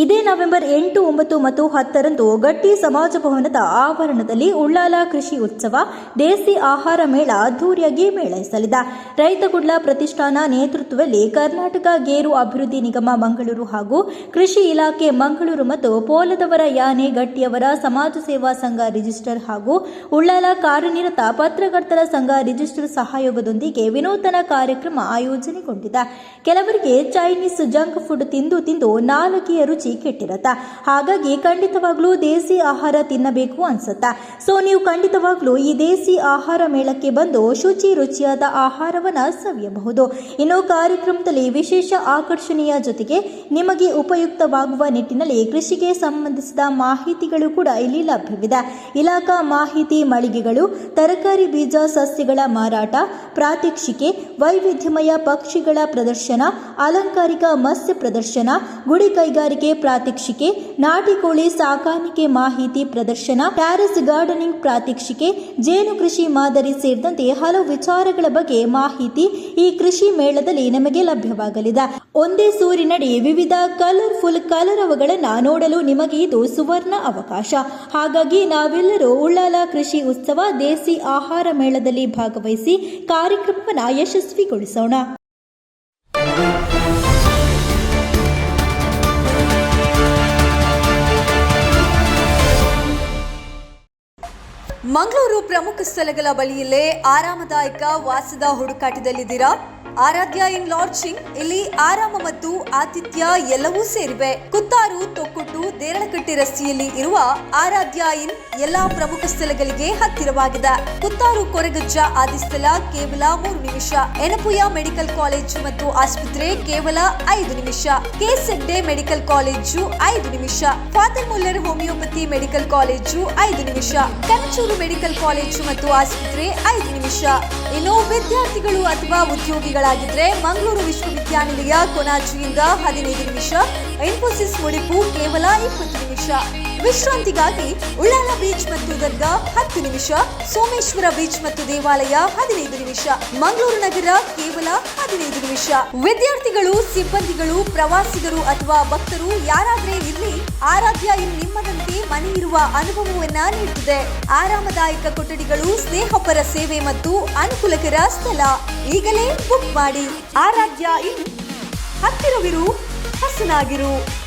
ಇದೇ ನವೆಂಬರ್ ಎಂಟು, ಒಂಬತ್ತು ಮತ್ತು ಹತ್ತರಂದು ಗಟ್ಟಿ ಸಮಾಜ ಭವನದ ಆವರಣದಲ್ಲಿ ಉಳ್ಳಾಲ ಕೃಷಿ ಉತ್ಸವ, ದೇಸಿ ಆಹಾರ ಮೇಳ ಅದ್ದೂರಿಯಾಗಿ ಮೇಳೈಸಲಿದೆ. ರೈತಗುಡ್ಲ ಪ್ರತಿಷ್ಠಾನ ನೇತೃತ್ವದಲ್ಲಿ ಕರ್ನಾಟಕ ಗೇರು ಅಭಿವೃದ್ಧಿ ನಿಗಮ ಮಂಗಳೂರು ಹಾಗೂ ಕೃಷಿ ಇಲಾಖೆ ಮಂಗಳೂರು ಮತ್ತು ಪೋಲದವರ ಯಾನೆ ಗಟ್ಟಿಯವರ ಸಮಾಜ ಸೇವಾ ಸಂಘ ರಿಜಿಸ್ಟರ್ ಹಾಗೂ ಉಳ್ಳಾಲ ಕಾರ್ಯನಿರತ ಪತ್ರಕರ್ತರ ಸಂಘ ರಿಜಿಸ್ಟರ್ ಸಹಯೋಗದೊಂದಿಗೆ ವಿನೂತನ ಕಾರ್ಯಕ್ರಮ ಆಯೋಜನೆಗೊಂಡಿದೆ. ಕೆಲವರಿಗೆ ಚೈನೀಸ್ ಜಂಕ್ ಫುಡ್ ತಿಂದು ತಿಂದು ನಾಲಗೆಯ ರುಚಿ ಕೆಟ್ಟಿರತ್ತ ಹಾಗಾಗಿ ಖಂಡಿತವಾಗ್ಲೂ ದೇಸಿ ಆಹಾರ ತಿನ್ನಬೇಕು ಅನ್ಸತ್ತ. ಸೊ, ನೀವು ಖಂಡಿತವಾಗ್ಲೂ ಈ ದೇಸಿ ಆಹಾರ ಮೇಳಕ್ಕೆ ಬಂದು ಶುಚಿ ರುಚಿಯಾದ ಆಹಾರವನ್ನ ಸವಿಯಬಹುದು. ಇನ್ನು ಕಾರ್ಯಕ್ರಮದಲ್ಲಿ ವಿಶೇಷ ಆಕರ್ಷಣೆಯ ಜೊತೆಗೆ ನಿಮಗೆ ಉಪಯುಕ್ತವಾಗುವ ನಿಟ್ಟಿನಲ್ಲಿ ಕೃಷಿಗೆ ಸಂಬಂಧಿಸಿದ ಮಾಹಿತಿಗಳು ಕೂಡ ಇಲ್ಲಿ ಲಭ್ಯವಿದೆ. ಇಲಾಖಾ ಮಾಹಿತಿ ಮಳಿಗೆಗಳು, ತರಕಾರಿ ಬೀಜ ಸಸ್ಯಗಳ ಮಾರಾಟ, ಪ್ರಾತ್ಯಕ್ಷಿಕೆ, ವೈವಿಧ್ಯಮಯ ಪಕ್ಷಿಗಳ ಪ್ರದರ್ಶನ, ಅಲಂಕಾರಿಕ ಮತ್ಸ್ಯ ಪ್ರದರ್ಶನ, ಗುಡಿ ಕೈಗಾರಿಕೆ ಪ್ರಾತ್ಯಕ್ಷಿಕೆ, ನಾಟಿ ಕೋಳಿ ಸಾಕಾಣಿಕೆ ಮಾಹಿತಿ ಪ್ರದರ್ಶನ ಟ್ಯಾರಿಸ್ ಗಾರ್ಡನಿಂಗ್ ಪ್ರಾತ್ಯಕ್ಷಿಕೆ, ಜೇನು ಕೃಷಿ ಮಾದರಿ ಸೇರಿದಂತೆ ಹಲವು ವಿಚಾರಗಳ ಬಗ್ಗೆ ಮಾಹಿತಿ ಈ ಕೃಷಿ ಮೇಳದಲ್ಲಿ ನಮಗೆ ಲಭ್ಯವಾಗಲಿದೆ. ಒಂದೇ ಸೂರಿನಡಿ ವಿವಿಧ ಕಲರ್ಫುಲ್ ಕಲರವಗಳನ್ನು ನೋಡಲು ನಿಮಗೆ ಇದು ಸುವರ್ಣ ಅವಕಾಶ. ಹಾಗಾಗಿ ನಾವೆಲ್ಲರೂ ಉಳ್ಳಾಲ ಕೃಷಿ ಉತ್ಸವ ದೇಸಿ ಆಹಾರ ಮೇಳದಲ್ಲಿ ಭಾಗವಹಿಸಿ ಕಾರ್ಯಕ್ರಮವನ್ನು ಯಶಸ್ವಿಗೊಳಿಸೋಣ. ಮಂಗಳೂರು ಪ್ರಮುಖ ಸ್ಥಳಗಳ ಬಳಿಯಲ್ಲೇ ಆರಾಮದಾಯಕ ವಾಸದ ಹುಡುಕಾಟದಲ್ಲಿದ್ದೀರಾ? ಆರಾಧ್ಯ ಇನ್ ಲಾಡ್ಜಿಂಗ್, ಇಲ್ಲಿ ಆರಾಮ ಮತ್ತು ಆತಿಥ್ಯ ಎಲ್ಲವೂ ಸೇರಿವೆ. ಕುತ್ತಾರು, ತೊಕ್ಕೊಟ್ಟು ದೇರಳಕಟ್ಟೆ ರಸ್ತೆಯಲ್ಲಿ ಇರುವ ಆರಾಧ್ಯ ಇನ್ ಎಲ್ಲಾ ಪ್ರಮುಖ ಸ್ಥಳಗಳಿಗೆ ಹತ್ತಿರವಾಗಿದೆ. ಕುತ್ತಾರು ಕೊರಗಜ್ಜ ಆದಿಸ್ಥಳ ಕೇವಲ ಮೂರು ನಿಮಿಷ. ಎನಪುಯ ಮೆಡಿಕಲ್ ಕಾಲೇಜು ಮತ್ತು ಆಸ್ಪತ್ರೆ ಕೇವಲ ಐದು ನಿಮಿಷ. ಕೆಸೆಡ್ಡೆ ಮೆಡಿಕಲ್ ಕಾಲೇಜು ಐದು ನಿಮಿಷ. Father Muller homeopathy medical college ಐದು ನಿಮಿಷ. ಕನಚೂರು ಮೆಡಿಕಲ್ ಕಾಲೇಜು ಮತ್ತು ಆಸ್ಪತ್ರೆ ಐದು ನಿಮಿಷ. ಇನ್ನು ವಿದ್ಯಾರ್ಥಿಗಳು ಅಥವಾ ಉದ್ಯೋಗಿಗಳಾಗಿದ್ರೆ ಮಂಗಳೂರು ವಿಶ್ವವಿದ್ಯಾನಿಲಯ ಕೊನಾಜಿಯಿಂದ ಹದಿನೈದು ನಿಮಿಷ. ಇನ್ಫೋಸಿಸ್ ಮುಡಿಪು ಕೇವಲ ಇಪ್ಪತ್ತು ನಿಮಿಷ. ವಿಶ್ರಾಂತಿಗಾಗಿ ಉಳ್ಳಾಲ ಬೀಚ್ ಮತ್ತು ದರ್ಗಾ ಹತ್ತು ನಿಮಿಷ. ಸೋಮೇಶ್ವರ ಬೀಚ್ ಮತ್ತು ದೇವಾಲಯ, ಹದಿನೈದು ನಿಮಿಷ. ಮಂಗಳೂರು ನಗರ, ಕೇವಲ ಹದಿನೈದು ನಿಮಿಷ. ವಿದ್ಯಾರ್ಥಿಗಳು, ಸಿಬ್ಬಂದಿಗಳು, ಪ್ರವಾಸಿಗರು ಅಥವಾ ಭಕ್ತರು ಯಾರಾದ್ರೆ ಇರಲಿ, ಆರಾಧ್ಯ ಇನ್ ನಿಮ್ಮದಂತೆ ಮನೆ ಇರುವ ಅನುಭವವನ್ನ ನೀಡುತ್ತಿದೆ ಆರಾಮದಾಯಕ ಕೊಠಡಿಗಳು, ಸ್ನೇಹಪರ ಸೇವೆ ಮತ್ತು ಅನುಕೂಲಕರ ಸ್ಥಳ. ಈಗಲೇ ಬುಕ್ ಮಾಡಿ. ಆರಾಧ್ಯ ಇನ್ ಹತ್ತಿರವಿರು, ಹಸನಾಗಿರು.